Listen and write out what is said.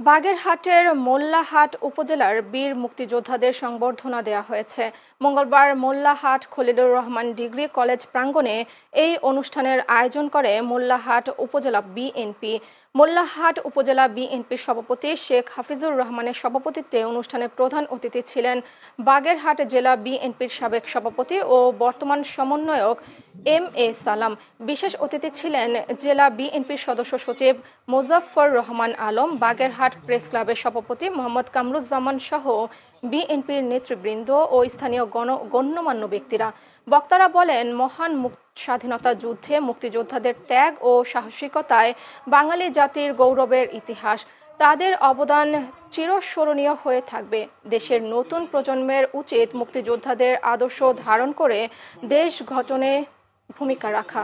বাগেরহাটের মোল্লাহাট উপজেলার বীর মুক্তিযোদ্ধাদের সংবর্ধনা দেওয়া হয়েছে। মঙ্গলবার মোল্লাহাট খলিলুর রহমান ডিগ্রি কলেজ প্রাঙ্গণে এই অনুষ্ঠানের আয়োজন করে মোল্লাহাট উপজেলা বিএনপি। মোল্লাহাট উপজেলা বিএনপির সভাপতি শেখ হাফিজুর রহমানের সভাপতিত্বে অনুষ্ঠানে প্রধান অতিথি ছিলেন বাগেরহাট জেলা বিএনপির সাবেক সভাপতি ও বর্তমান সমন্বয়ক এম এ সালাম। বিশেষ অতিথি ছিলেন জেলা বিএনপির সদস্য সচিব মোজাফফর রহমান আলম, বাগেরহাট প্রেস ক্লাবের সভাপতি মোহাম্মদ কামরুজ্জামান সহ বিএনপির নেতৃবৃন্দ ও স্থানীয় গণ গণ্যমান্য ব্যক্তিরা। বক্তারা বলেন, মহান স্বাধীনতা যুদ্ধে মুক্তিযোদ্ধাদের ত্যাগ ও সাহসিকতায় বাঙালি জাতির গৌরবের ইতিহাস। তাদের অবদান চিরস্মরণীয় হয়ে থাকবে। দেশের নতুন প্রজন্মের উচিত মুক্তিযোদ্ধাদের আদর্শ ধারণ করে দেশ গঠনে ভূমিকা রাখা।